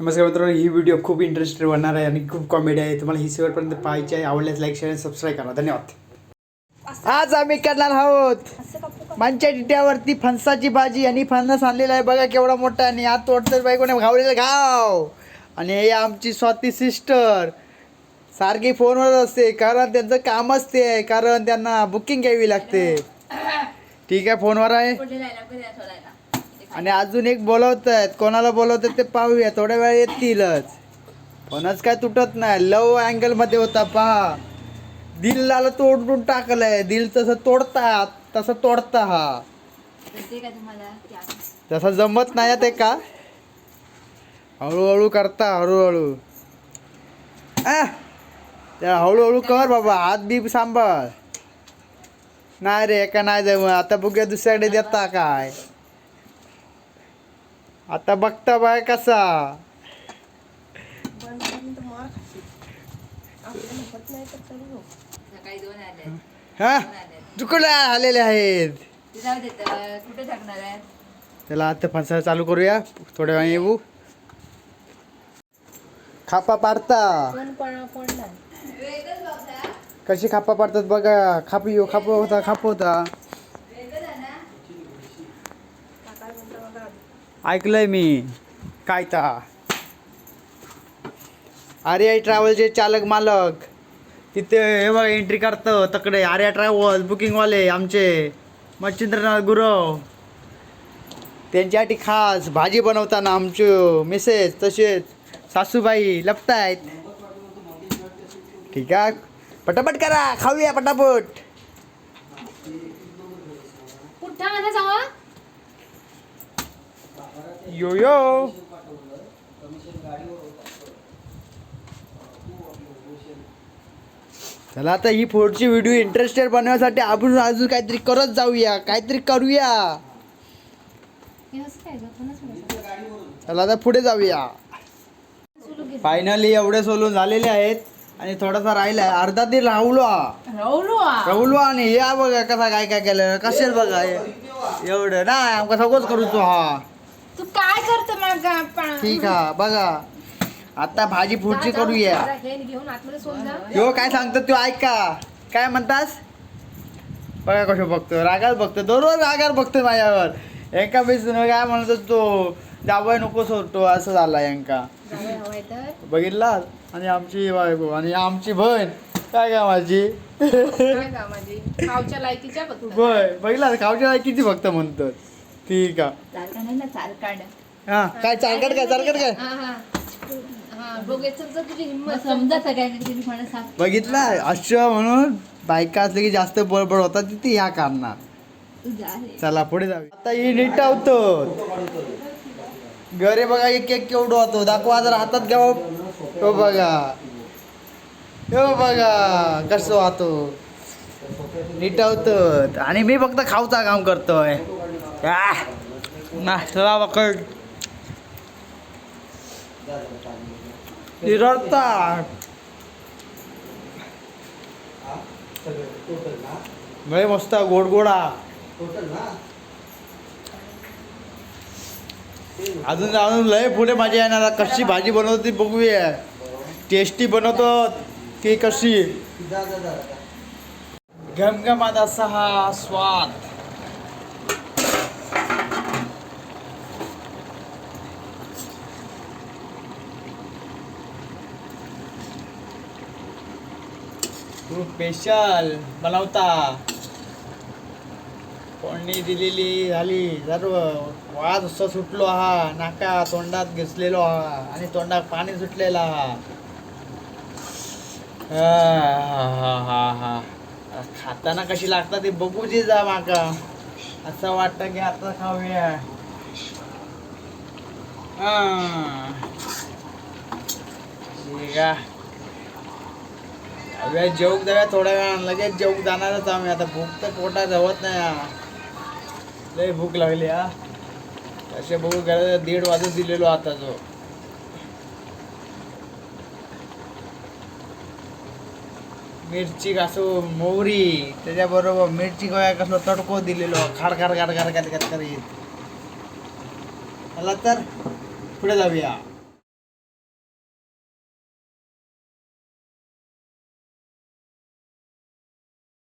नमस्कार मित्रांनो ही व्हिडिओ खूप इंटरेस्टेड होणार आहे आणि खूप कॉमेडी आहे. तुम्हाला ही शेवटपर्यंत पाहायची आहे. आवडल्यास लाईक शेअर आणि सबस्क्राईब करा. धन्यवाद. आज आम्ही करणार आहोत मांच्या टिट्यावरती फणसाची भाजी आणि फणस आणलेला आहे. बघा केवढा मोठा आणि आत तोडतात बाई कोणी घावलेला घाव आणि हे आमची स्वाती सिस्टर सारखी फोनवर असते. कारण त्यांचं कामच ते आहे कारण त्यांना बुकिंग घ्यावी लागते. ठीक आहे फोनवर आहे. आणि अजून एक बोलवत आहेत कोणाला बोलवत ते पाहूया. थोड्या वेळ येतीलच. फोनच काय तुटत नाही. लव अँगलमध्ये होता पहा. दिलला तोडून टाकलंय. दिल तसं तोडतात तसं तोडता हा. तसं जमत नाही ते का? हळूहळू करता हळूहळू. त्या हळूहळू कर बाबा. हात बी सांभाळ. नाही रे का नाही जमत. आता बघूया दुसऱ्याकडे देता काय. आता बघता बाय कसा. सकाळी दोन आले हा? चुकला आलेले आहेत? त्याला आता फणसा चालू करूया. थोड्या वेळाने येऊ. खापा पाडता. कशी खापा पाडतात बघा. खापी येऊ खाप होता खाप होता. ऐकलंय मी. काय ता आर्या ट्रॅव्हलचे चालक मालक. तिथे हे बघा एंट्री करतं तकडे. आर्या ट्रॅव्हल बुकिंगवाले आमचे. मच्छिंद्रनाथ गुरव. त्यांच्यासाठी खास भाजी बनवताना आमचे मिसेस तसेच सासूबाई लपतायत. ठीक आहे? पटापट करा. खाऊया पटापट. यो यो चला आता ही पुढची व्हिडिओ इंटरेस्टेड बनवण्यासाठी आपण अजून काहीतरी करत जाऊया. काहीतरी करूया. चला आता पुढे जाऊया. फायनली एवढे सोलून झालेले आहेत. आणि थोडासा राहिलाय. अर्धा ते राहुलो. राहुलो आणि या बघा कसा काय काय केलं. कसेल बघा. एवढं. नाही आमका सगळंच करू तो हा. तू काय करतो मागा पा- ठीक आहे बघा. आता भाजी पुढची करूया. हे घेऊन आतमध्ये सोल जा. यो काय सांगतो तू ऐका काय म्हणतास? बघा कसं बघतो रागात बघतो दररोज रागात बघतो माझ्यावर. एका बेस काय म्हणतो तो? जावय नको सोडतो असं झाला यांका. बघितला? आणि आमची बायको आणि आमची बहीण. काय का माझी? का बघितला? खावच्या किती फक्त म्हणतो ठीक आहे. ना हा काय चालकट काय चालकट काय? हा हा. हा बघायचं समजा तुझी हिंमत समजा सगळ्यांनी तुम्ही म्हणा साफ बघितला अशा म्हणून बायका असले की जास्त बडबड होतात तिथे ह्या कारणात. तू चला पुढे जाऊ आता ही नीट होतो घरे बघा एक केक केवढं होतो. दाखवा जर हातात घ्यावं. हो बघा. हो बघा कसं वाहतो. नीट होत आणि मी फक्त खाऊचा काम करतोय. आह, नाश्ता बघ रडतात लय मस्त गोड गोडा अजून अजून लय पुढे मजा येणार कशी भाजी बनवते ती बघूया टेस्टी बनवतो की कशी घमघमात असा हा स्वाद खूप स्पेशल बनवता फोडणी दिलेली झाली सर्व. वाद असं सुटलो हा. नाका तोंडात घुसलेलो हा. आणि तोंडात पाणी सुटलेला हा. हा हा हा खाताना कशी लागतात ते दे जा माका. असं वाटतं की आता खाऊया. हा. अव्या जेवूक जाऊया थोड्या वेळानं लगेच जेवूक जाणारच आम्ही आता भूक तर पोटात हवत नाही हा. लय भूक लागली हा असे बघू गेलं दीड वाजत दिलेलो आता जो मिरची कसो मोहरी त्याच्याबरोबर मिरची गोळ्या कसलो तडको दिलेलो खाड खाड खाड खाड खाड खाड करीत मला तर पुढे जाऊया